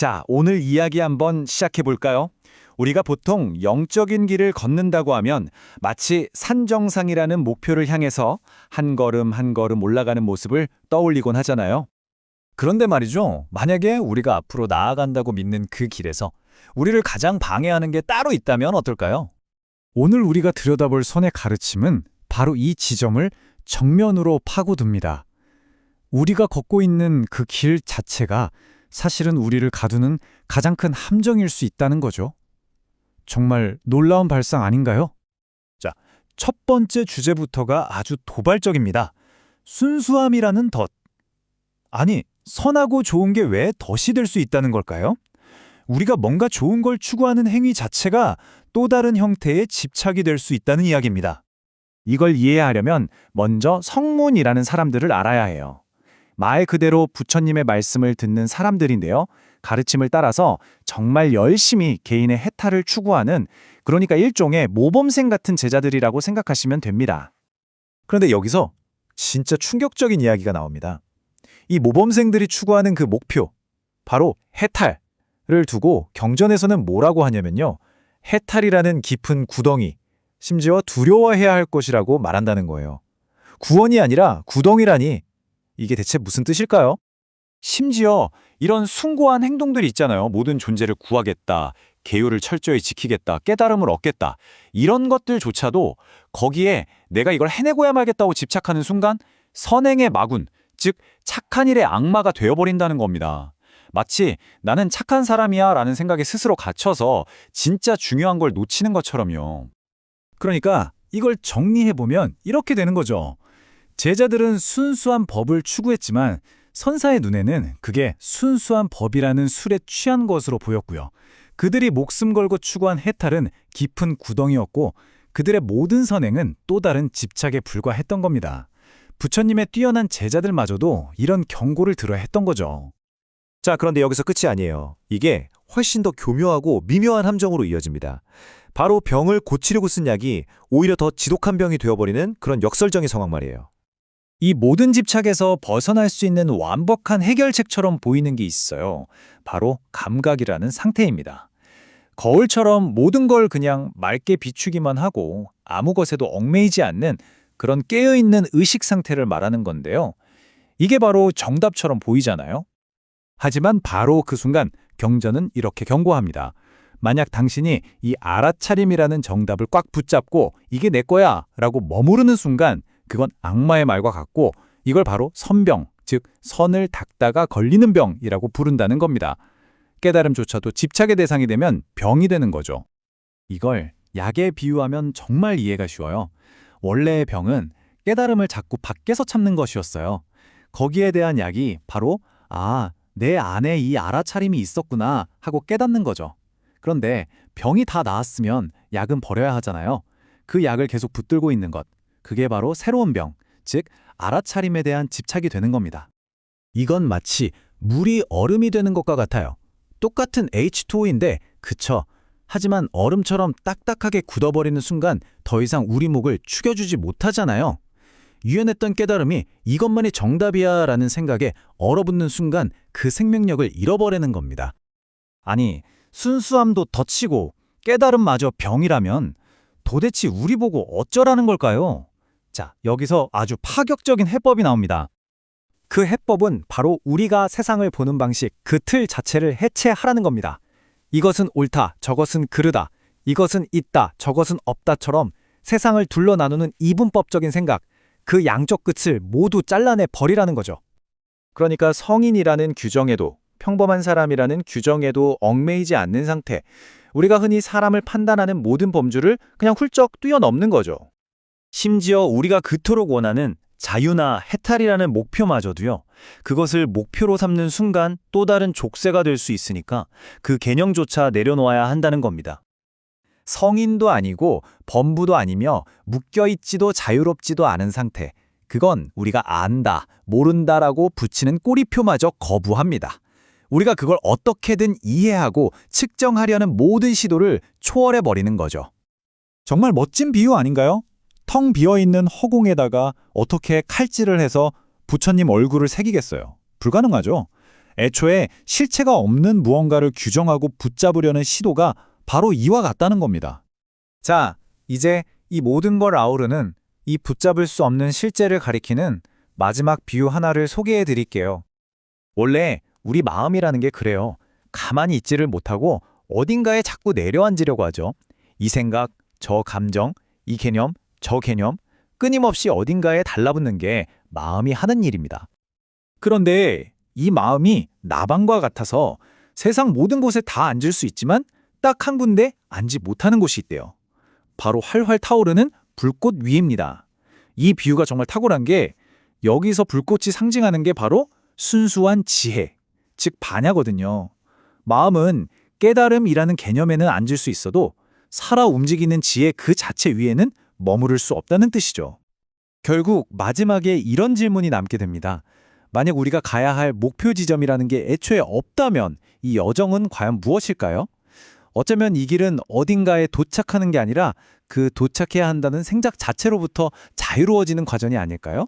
자, 오늘 이야기 한번 시작해 볼까요? 우리가 보통 영적인 길을 걷는다고 하면 마치 산정상이라는 목표를 향해서 한 걸음 한 걸음 올라가는 모습을 떠올리곤 하잖아요. 그런데 말이죠. 만약에 우리가 앞으로 나아간다고 믿는 그 길에서 우리를 가장 방해하는 게 따로 있다면 어떨까요? 오늘 우리가 들여다볼 선의 가르침은 바로 이 지점을 정면으로 파고듭니다. 우리가 걷고 있는 그 길 자체가 사실은 우리를 가두는 가장 큰 함정일 수 있다는 거죠. 정말 놀라운 발상 아닌가요? 첫 번째 주제부터가 아주 도발적입니다. 순수함이라는 덫. 아니, 선하고 좋은 게 왜 덫이 될 수 있다는 걸까요? 우리가 뭔가 좋은 걸 추구하는 행위 자체가 또 다른 형태의 집착이 될 수 있다는 이야기입니다. 이걸 이해하려면 먼저 성문이라는 사람들을 알아야 해요. 말 그대로 부처님의 말씀을 듣는 사람들인데요. 가르침을 따라서 정말 열심히 개인의 해탈을 추구하는 그러니까 일종의 모범생 같은 제자들이라고 생각하시면 됩니다. 그런데 여기서 진짜 충격적인 이야기가 나옵니다. 이 모범생들이 추구하는 그 목표, 바로 해탈을 두고 경전에서는 뭐라고 하냐면요. 해탈이라는 깊은 구덩이, 심지어 두려워해야 할 것이라고 말한다는 거예요. 구원이 아니라 구덩이라니 이게 대체 무슨 뜻일까요? 심지어 이런 숭고한 행동들이 있잖아요. 모든 존재를 구하겠다, 계율을 철저히 지키겠다, 깨달음을 얻겠다. 이런 것들조차도 거기에 내가 이걸 해내고야 말겠다고 집착하는 순간 선행의 마군, 즉 착한 일의 악마가 되어버린다는 겁니다. 마치 나는 착한 사람이야 라는 생각에 스스로 갇혀서 진짜 중요한 걸 놓치는 것처럼요. 그러니까 이걸 정리해보면 이렇게 되는 거죠. 제자들은 순수한 법을 추구했지만 선사의 눈에는 그게 순수한 법이라는 술에 취한 것으로 보였고요. 그들이 목숨 걸고 추구한 해탈은 깊은 구덩이였고 그들의 모든 선행은 또 다른 집착에 불과했던 겁니다. 부처님의 뛰어난 제자들마저도 이런 경고를 들어야 했던 거죠. 자, 그런데 여기서 끝이 아니에요. 이게 훨씬 더 교묘하고 미묘한 함정으로 이어집니다. 바로 병을 고치려고 쓴 약이 오히려 더 지독한 병이 되어버리는 그런 역설적인 상황 말이에요. 이 모든 집착에서 벗어날 수 있는 완벽한 해결책처럼 보이는 게 있어요. 바로 감각이라는 상태입니다. 거울처럼 모든 걸 그냥 맑게 비추기만 하고 아무 것에도 얽매이지 않는 그런 깨어있는 의식 상태를 말하는 건데요. 이게 바로 정답처럼 보이잖아요. 하지만 바로 그 순간 경전은 이렇게 경고합니다. 만약 당신이 이 알아차림이라는 정답을 꽉 붙잡고 이게 내 거야 라고 머무르는 순간 그건 악마의 말과 같고 이걸 바로 선병, 즉 선을 닦다가 걸리는 병이라고 부른다는 겁니다. 깨달음조차도 집착의 대상이 되면 병이 되는 거죠. 이걸 약에 비유하면 정말 이해가 쉬워요. 원래의 병은 깨달음을 자꾸 밖에서 참는 것이었어요. 거기에 대한 약이 바로 아, 내 안에 이 알아차림이 있었구나 하고 깨닫는 거죠. 그런데 병이 다 나았으면 약은 버려야 하잖아요. 그 약을 계속 붙들고 있는 것. 그게 바로 새로운 병, 즉 알아차림에 대한 집착이 되는 겁니다. 이건 마치 물이 얼음이 되는 것과 같아요. 똑같은 H2O인데 그쵸. 하지만 얼음처럼 딱딱하게 굳어버리는 순간 더 이상 우리 목을 축여주지 못하잖아요. 유연했던 깨달음이 이것만이 정답이야 라는 생각에 얼어붙는 순간 그 생명력을 잃어버리는 겁니다. 아니, 순수함도 덧치고 깨달음마저 병이라면 도대체 우리 보고 어쩌라는 걸까요? 자, 여기서 아주 파격적인 해법이 나옵니다. 그 해법은 바로 우리가 세상을 보는 방식, 그 틀 자체를 해체하라는 겁니다. 이것은 옳다, 저것은 그르다, 이것은 있다, 저것은 없다처럼 세상을 둘러 나누는 이분법적인 생각, 그 양쪽 끝을 모두 잘라내 버리라는 거죠. 그러니까 성인이라는 규정에도 평범한 사람이라는 규정에도 얽매이지 않는 상태. 우리가 흔히 사람을 판단하는 모든 범주를 그냥 훌쩍 뛰어넘는 거죠. 심지어 우리가 그토록 원하는 자유나 해탈이라는 목표마저도요. 그것을 목표로 삼는 순간 또 다른 족쇄가 될 수 있으니까 그 개념조차 내려놓아야 한다는 겁니다. 성인도 아니고 범부도 아니며 묶여있지도 자유롭지도 않은 상태. 그건 우리가 안다, 모른다라고 붙이는 꼬리표마저 거부합니다. 우리가 그걸 어떻게든 이해하고 측정하려는 모든 시도를 초월해버리는 거죠. 정말 멋진 비유 아닌가요? 텅 비어있는 허공에다가 어떻게 칼질을 해서 부처님 얼굴을 새기겠어요. 불가능하죠. 애초에 실체가 없는 무언가를 규정하고 붙잡으려는 시도가 바로 이와 같다는 겁니다. 자, 이제 이 모든 걸 아우르는 이 붙잡을 수 없는 실제를 가리키는 마지막 비유 하나를 소개해 드릴게요. 원래 우리 마음이라는 게 그래요. 가만히 있지를 못하고 어딘가에 자꾸 내려앉으려고 하죠. 이 생각, 저 감정, 이 개념, 저 개념, 끊임없이 어딘가에 달라붙는 게 마음이 하는 일입니다. 그런데 이 마음이 나방과 같아서 세상 모든 곳에 다 앉을 수 있지만 딱 한 군데 앉지 못하는 곳이 있대요. 바로 활활 타오르는 불꽃 위입니다. 이 비유가 정말 탁월한 게 여기서 불꽃이 상징하는 게 바로 순수한 지혜, 즉 반야거든요. 마음은 깨달음이라는 개념에는 앉을 수 있어도 살아 움직이는 지혜 그 자체 위에는 머무를 수 없다는 뜻이죠. 결국 마지막에 이런 질문이 남게 됩니다. 만약 우리가 가야 할 목표 지점이라는 게 애초에 없다면 이 여정은 과연 무엇일까요? 어쩌면 이 길은 어딘가에 도착하는 게 아니라 그 도착해야 한다는 생각 자체로부터 자유로워지는 과정이 아닐까요?